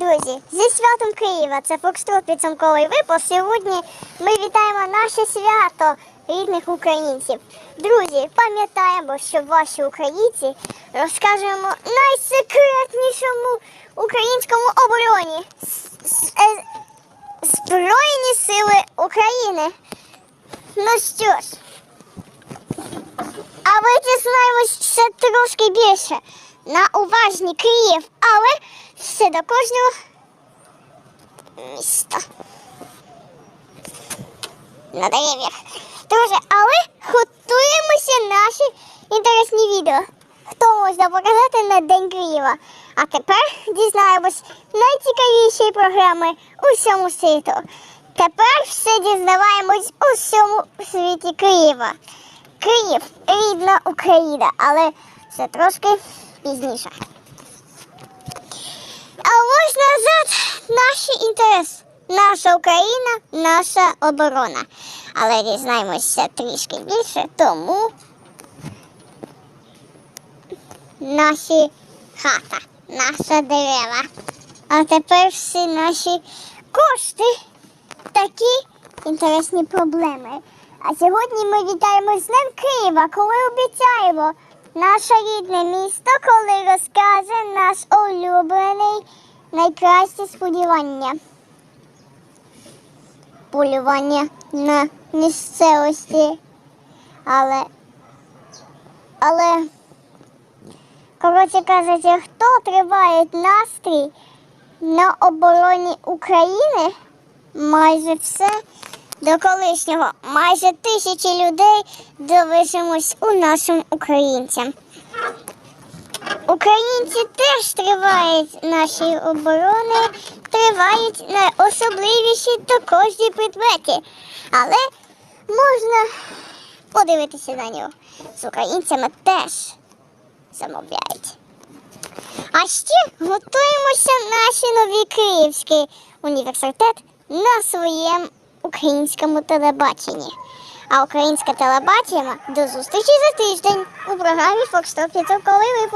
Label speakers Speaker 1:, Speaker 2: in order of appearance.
Speaker 1: друзі! Зі святом Києва! Це Фокстрот підсумковий випуск. Сьогодні ми вітаємо наше свято рідних українців. Друзі, пам'ятаємо, що ваші українці розкажемо найсекретнішому українському обороні е, Збройні сили України. Ну що ж, а ми дізнаємось ще трошки більше на уважні Київ, але до кожного міста. На дерев'ях. Друже, але готуємося наші інтересні відео. Хто можна показати на День Києва? А тепер дізнаємось найцікавіші програми у всьому світу. Тепер все дізнаваємось у всьому світі Києва. Київ рідна Україна, але це трошки пізніше. А назад наші інтереси. Наша Україна, наша оборона. Але дізнаємося трішки більше, тому наші хата, наша дерева. А тепер всі наші кошти такі інтересні проблеми. А сьогодні ми вітаємо з Днем Києва, коли обіцяємо наше рідне місто, коли розкаже наш улюблений найкраще сподівання. Полювання на місцевості. Але, але, коротше кажучи, хто триває настрій на обороні України? Майже все до колишнього. Майже тисячі людей залишимось у нашим українцям. Українці теж тривають наші оборони, тривають найособливіші також і предмети. Але можна подивитися на нього. З українцями теж замовляють. А ще готуємося наші нові Київський університет на своєму українському телебаченні. А українське телебачення до зустрічі за тиждень у програмі Фокстop підсумковий випуск.